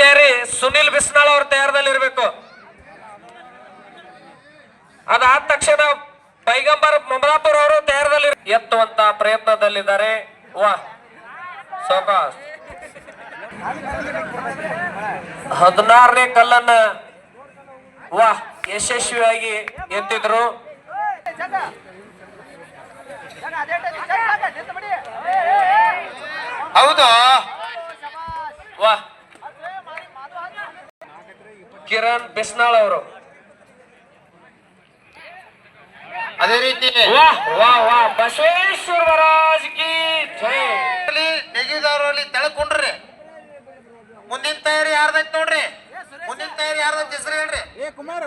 ತಯಾರಿ ಸುನಿಲ್ ಬಿಸ್ನಾಳ್ ಅವ್ರ ತಯಾರದಲ್ಲಿ ಇರಬೇಕು. ಅದಾದ ತಕ್ಷಣ ಪೈಗಂಬರ್ ಮಮಲಾಪುರ್ ಅವರು ತಯಾರದಲ್ಲಿ ಎತ್ತುವಂತ ಪ್ರಯತ್ನದಲ್ಲಿದ್ದಾರೆ. ವಾ. ಸೋಕಾಸ್ ಹದಿನಾರನೇ ಕಲ್ಲನ್ನ ವಾ ಯಶಸ್ವಿಯಾಗಿ ಎತ್ತಿದ್ರು. ಹೌದು? ವಾ. ಕಿರಣ್ ಬಿಸ್ನಾಳ್ ಅವರು. ಅದೇ ರೀತಿ ವಾ ವಾ ವಾ ಬಸವೇಶ್ವರ ಮಹಾರಾಜ್ ಕಿ ಜೈ. ನೆಗೆದವರಲ್ಲಿ ತೆಳಕೊಂಡ್ರಿ ಮುಂದಿನ ತಯಾರಿ ಯಾರ್ದೈತ್ ನೋಡ್ರಿ? ಮುಂದಿನ ತಯಾರಿ ಯಾರ್ದೈತ್ ಹೆಸರು ಹೇಳ್ರಿ. ಅದ್ರ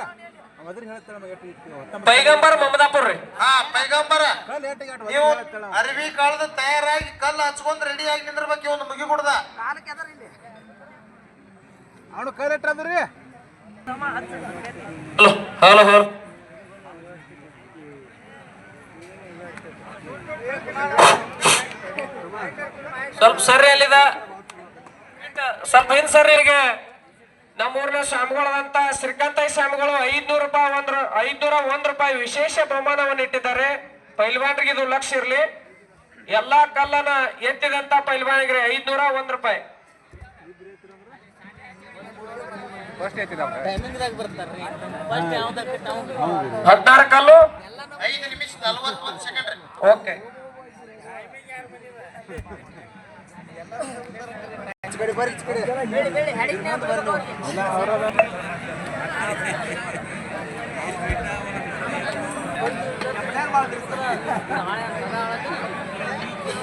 ಪೈಗಂಬರ್ ಮಮದಾಪುರ್ರಿ ಹಾ ಪೈಗಂಬರ. ನೀವು ಅರಿವಿ ಅರವಿ ಕಾಳದ ತಯಾರಾಗಿ ಕಲ್ಲು ಹಚ್ಕೊಂಡ್ ರೆಡಿ ಆಗಿ ನಿಂದಿರ್ಬೇಕು ಇವನು ಮುಗಿ ಕುಡ್ದ. ಅವನು ಕಲ್ ಎಟ್ಟದ್ರಿ ಹಲೋ ಹಲೋ ಹಲೋ ಸ್ವಲ್ಪ ಸರ್ರಿ ಅಲ್ಲಿದ. ಸ್ವಲ್ಪ ಹಿಂದ್ ಸರ್ರಿ ಈಗ ನಮ್ಮೂರಿನ ಸ್ವಾಮಿಗಳಾದಂತ ಶ್ರೀಕಾಂತಯ್ಯ ಸ್ವಾಮಿಗಳು ಐದ್ನೂರು ರೂಪಾಯಿ ಒಂದ್ ಐದ್ನೂರ ಒಂದ್ ರೂಪಾಯಿ ವಿಶೇಷ ಬಹುಮಾನವನ್ನು ಇಟ್ಟಿದ್ದಾರೆ. ಪೈಲ್ವಾನ್ರಿಗೆ ಇದು ಲಕ್ಷ ಇರ್ಲಿ. ಎಲ್ಲಾ ಕಲ್ಲನ ಎತ್ತಿದಂತ ಪೈಲ್ವಾನಿಗೆ ಐದ್ನೂರ ಒಂದ್ ರೂಪಾಯಿ. ಹದಿನಾರು ಕಲ್ಲು? ಐದು ನಿಮಿಷ ನಲವತ್ತೊಂದು ಸೆಕೆಂಡ್ ಓಕೆ ಕಡೆ ಬರ್ರಿ ಈಚ್ ಕಡೆ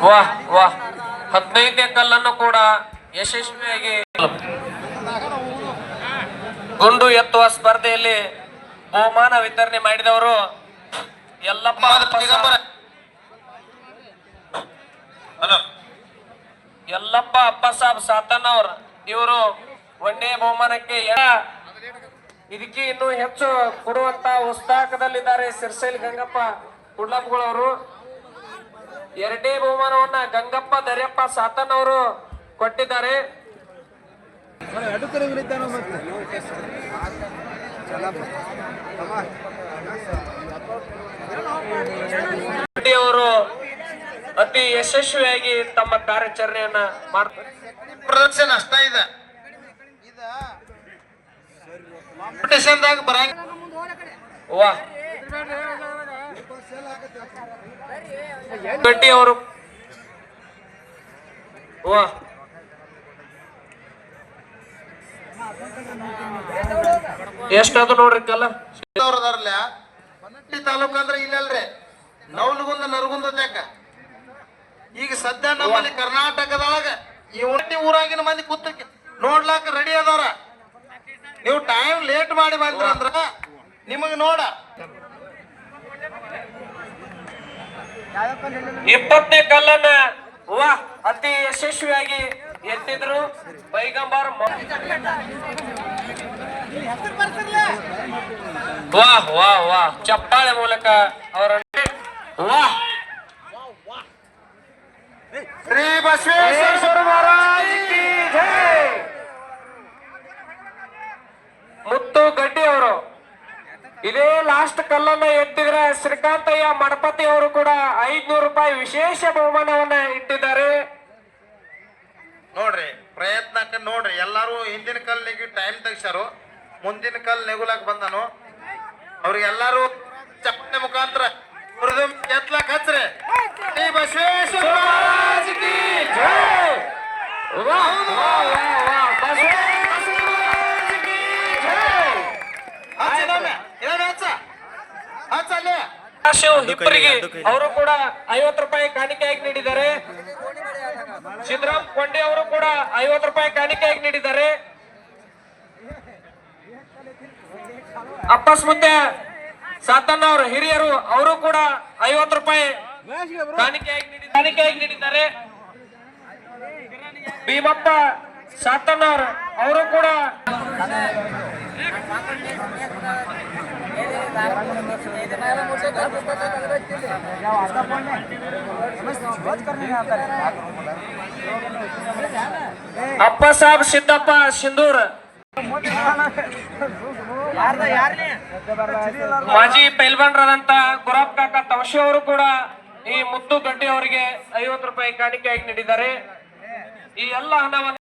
ವಾ ವಾ ಹದಿನೈದನೇ ಕಲ್ಲನ್ನು ಕೂಡ ಯಶಸ್ವಿಯಾಗಿ ಗುಂಡು ಎತ್ತುವ ಸ್ಪರ್ಧೆಯಲ್ಲಿ ಬಹುಮಾನ ವಿತರಣೆ ಮಾಡಿದವರು ಎಲ್ಲಪ್ಪ ಎಲ್ಲಪ್ಪ ಅಪ್ಪ ಸಾಬ್ ಸಾತನ್ ಅವ್ರ. ಇವರು ಒಂದೇ ಬಹುಮಾನಕ್ಕೆ ಇದಕ್ಕೆ ಇನ್ನೂ ಹೆಚ್ಚು ಕೊಡುವಂತ ಉತ್ಸಾಹದಲ್ಲಿದ್ದಾರೆ ಸಿರ್ಸೈಲ್ ಗಂಗಪ್ಪ ಕುಡ್ಲಪ್ಪಗಳವರು ಎರಡನೇ ಬಹುಮಾನವನ್ನ ಗಂಗಪ್ಪ ದರ್ಯಪ್ಪ ಸಾತನ್ ಅವರು ಕೊಟ್ಟಿದ್ದಾರೆ. ಮತ್ತೆ? ಅವರು ಅತಿ ಯಶಸ್ವಿಯಾಗಿ ತಮ್ಮ ಕಾರ್ಯಾಚರಣೆಯನ್ನ ಮಾಡ್ತಾರೆ ಪ್ರದರ್ಶನ ಅಷ್ಟ ಇದೆ. ಕಾಂಪಿಟೇಷನ್ದಾಗ ಬರಂಗ ವಾ. ಅವರು ವಾ. ಎಷ್ಟದು ನೋಡ್ರಿ ಕಲ್ಲ. ಅವ್ರದಾರಲ್ಲ ಬನಟ್ಟಿ ತಾಲೂಕು ಅಂದ್ರೆ ಇಲ್ಲಲ್ರಿ ನವಲಗುಂದ ನರಗುಂದ ತ್ಯಾಕ ಈಗ ಸದ್ಯ ನಮ್ಮಲ್ಲಿ ಕರ್ನಾಟಕದೊಳಗ ಈ ಒಟ್ಟಿ ಊರಾಗಿನ ಮಂದಿ ಕೂತಕ್ಕೆ ನೋಡ್ಲಾಕ ರೆಡಿ ಅದಾರ. ನೀವು ಟೈಮ್ ಲೇಟ್ ಮಾಡಿ ಬಂದ್ರ ಅಂದ್ರ ನಿಮಗ್ ನೋಡ. ಇಪ್ಪತ್ತನೇ ಕಲ್ಲನ್ನ ವಾ ಅತಿ ಯಶಸ್ವಿಯಾಗಿ ಎತ್ತಿದ್ರು? ಪೈಗಂಬರ್ ವಾಹ್ ವಾಹ್ ವಾ ವಾ. ಚಪ್ಪಾಳೆ ಮೂಲಕ ಅವರ ವಾಹ್ ಶ್ರೀ ಬಸವೇಶ್ವರ ಮಹಾರಾಜ್. ಮುತ್ತು ಗಡ್ಡಿ ಅವರು. ಇದೇ ಲಾಸ್ಟ್ ಕಲ್ಲನ್ನ ಎತ್ತಿದ್ರೆ ಶ್ರೀಕಾಂತಯ್ಯ ಮಡಪತಿ ಅವರು ಕೂಡ ಐದ್ನೂರು ರೂಪಾಯಿ ವಿಶೇಷ ಬಹುಮಾನವನ್ನ ಇಟ್ಟಿದ್ದಾರೆ. ಮುಂದಿನ ಕಾಲ ನೆಗುಲಾಕ್ ಬಂದನು. ಅವ್ರಿಗೆಲ್ಲರೂ ಚಪ್ಪನೆ ಮುಖಾಂತರ ಎತ್ಲಾಕ್ ಹಚ್ರೆ ಇಬ್ಬರಿಗೆ ಅವರು ಕೂಡ ಐವತ್ತು ರೂಪಾಯಿ ಕಾಣಿಕೆಯಾಗಿ ನೀಡಿದ್ದಾರೆ. ಸಿದ್ದರಾಮ್ ಕೊಂಡೆ ಅವರು ಕೂಡ ಐವತ್ತು ರೂಪಾಯಿ ಕಾಣಿಕೆಯಾಗಿ ನೀಡಿದ್ದಾರೆ. ಅಪ್ಪಸ್ ಮುಂದೆ ಸಾತಣ್ಣ ಅವರು, ಹಿರಿಯರು, ಅವರು ಕೂಡ ಐವತ್ತು ರೂಪಾಯಿ ಕಾಣಿಕೆಯಾಗಿ ನೀಡಿ- ಕಾಣಿಕೆಯಾಗಿ ನೀಡಿದ್ದಾರೆ. ಭೀಮಪ್ಪ, ಸಾತಣ್ಣ ಅವರು ಕೂಡ ಅಪ್ಪ ಸಾಬ್ ಸಿದ್ದಪ್ಪ ಸಿಂಧೂರ್. ಮಾಜಿ ಪೈಲ್ವಾನ್ರಾದಂತ ಗುರಾಬ್ ಕಾಕ ತವಶಿ ಅವರು ಕೂಡ ಈ ಮುತ್ತು ಗಡ್ಡಿ ಅವರಿಗೆ ಐವತ್ತು ರೂಪಾಯಿ ಕಾಣಿಕೆಯಾಗಿ ನೀಡಿದ್ದಾರೆ. ಈ ಎಲ್ಲ ಹಣವನ್ನು